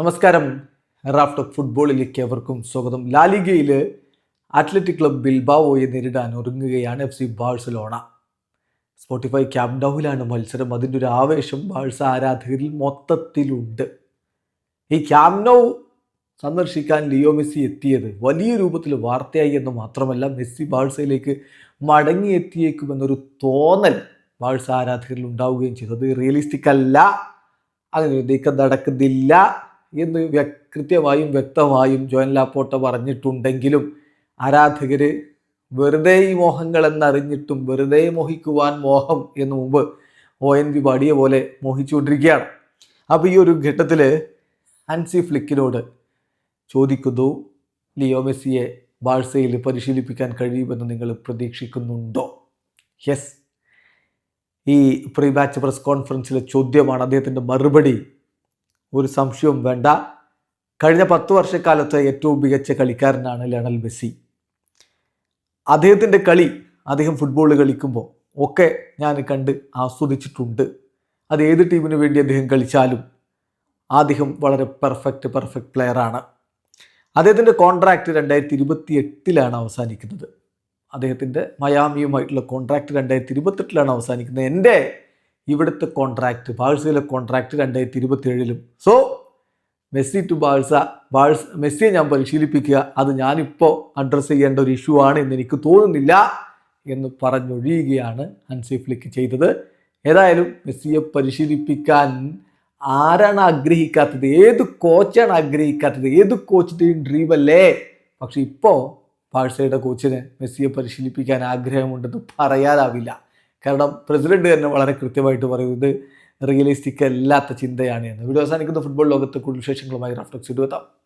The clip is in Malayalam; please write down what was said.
നമസ്കാരം. റാഫ്റ്റ് ഫുട്ബോളിലേക്ക് അവർക്കും സ്വാഗതം. ലാലിഗയിൽ അത്ലറ്റിക് ക്ലബ് ബിൽബാവോയെ നേരിടാൻ ഒരുങ്ങുകയാണ് F C Barcelona. Spotify Camp ഡൗണിലാണ് മത്സരം. അതിന്റെ ഒരു ആവേശം ബാഴ്സ ആരാധകരിൽ മൊത്തത്തിലുണ്ട്. ഈ ക്യാമ്പ് ഡൗ സന്ദർശിക്കാൻ ലിയോ മെസ്സി എത്തിയത് വലിയ രൂപത്തിൽ വാർത്തയായി എന്ന് മാത്രമല്ല മെസ്സി ബാഴ്സയിലേക്ക് മടങ്ങിയെത്തിയേക്കുമെന്നൊരു തോന്നൽ ബാഴ്സ ആരാധകരിൽ ഉണ്ടാവുകയും ചെയ്തു. അത് റിയലിസ്റ്റിക് അല്ല. അങ്ങനെ നീക്കം നടക്കുന്നില്ല. എന്ന് കൃത്യമായും വ്യക്തമായും ജോൻ ലാപ്പോട്ട പറഞ്ഞിട്ടുണ്ടെങ്കിലും ആരാധകർ വെറുതെ ഈ മോഹങ്ങൾ എന്നറിഞ്ഞിട്ടും വെറുതെ മോഹിക്കുവാൻ മോഹം എന്ന് മുമ്പ് ഒ എൻ വി പാടിയ പോലെ മോഹിച്ചുകൊണ്ടിരിക്കുകയാണ്. അപ്പോൾ ഈ ഒരു ഘട്ടത്തിൽ ഹൻസി ഫ്ലിക്കിനോട് ചോദിക്കുന്നു ലിയോ മെസ്സിയെ ബാഴ്സയിൽ പരിശീലിപ്പിക്കാൻ കഴിയുമെന്ന് നിങ്ങൾ പ്രതീക്ഷിക്കുന്നുണ്ടോ? യെസ് ഈ പ്രീ മാച്ച് പ്രസ് കോൺഫറൻസിലെ ചോദ്യമാണ് അദ്ദേഹത്തിന്റെ മറുപടി. ഒരു സംശയവും വേണ്ട. കഴിഞ്ഞ പത്ത് വർഷക്കാലത്തെ ഏറ്റവും മികച്ച കളിക്കാരനാണ് ലണൽ മെസ്സി. അദ്ദേഹത്തിന്റെ കളി അദ്ദേഹം ഫുട്ബോൾ കളിക്കുമ്പോൾ ഒക്കെ ഞാൻ കണ്ട് ആസ്വദിച്ചിട്ടുണ്ട്. അത് ഏത് ടീമിന് വേണ്ടി അദ്ദേഹം കളിച്ചാലും അദ്ദേഹം വളരെ പെർഫെക്റ്റ് പെർഫെക്റ്റ് പ്ലെയറാണ് അദ്ദേഹത്തിന്റെ കോൺട്രാക്റ്റ് രണ്ടായിരത്തി ഇരുപത്തി എട്ടിലാണ് അവസാനിക്കുന്നത്. അദ്ദേഹത്തിന്റെ മയാമിയുമായിട്ടുള്ള കോൺട്രാക്റ്റ് രണ്ടായിരത്തി ഇരുപത്തെട്ടിലാണ് അവസാനിക്കുന്നത്. എന്റെ ഇവിടുത്തെ കോൺട്രാക്റ്റ് ബാഴ്സയിലെ കോൺട്രാക്റ്റ് രണ്ടായിരത്തി ഇരുപത്തി ഏഴിലും so Messi to Barca Barca മെസ്സിയെ ഞാൻ പരിശീലിപ്പിക്കുക അത് ഞാനിപ്പോൾ അഡ്രസ്സ് ചെയ്യേണ്ട ഒരു ഇഷ്യൂ ആണ് എന്ന് എനിക്ക് തോന്നുന്നില്ല എന്ന് പറഞ്ഞൊഴിയുകയാണ് ഹൻസി ഫ്ലിക്ക് ചെയ്തത്. ഏതായാലും മെസ്സിയെ പരിശീലിപ്പിക്കാൻ ആരാണ് ആഗ്രഹിക്കാത്തത്? ഏത് കോച്ചാണ് ആഗ്രഹിക്കാത്തത്? ഏത് കോച്ചിന്റെയും ഡ്രീം അല്ലേ? പക്ഷെ ഇപ്പോൾ ബാഴ്സയുടെ കോച്ചിന് മെസ്സിയെ പരിശീലിപ്പിക്കാൻ ആഗ്രഹമുണ്ടെന്ന് പറയാനാവില്ല. കാരണം പ്രസിഡന്റ് തന്നെ വളരെ കൃത്യമായിട്ട് പറയുന്നത് റിയലിസ്റ്റിക് അല്ലാത്ത ചിന്തയാണ് എന്ന്. വീഡിയോ അവസാനിക്കുന്ന. ഫുട്ബോൾ ലോകത്ത് കൂടുതൽ വിശേഷങ്ങളുമായി റഫ്ലക്സ് എത്താം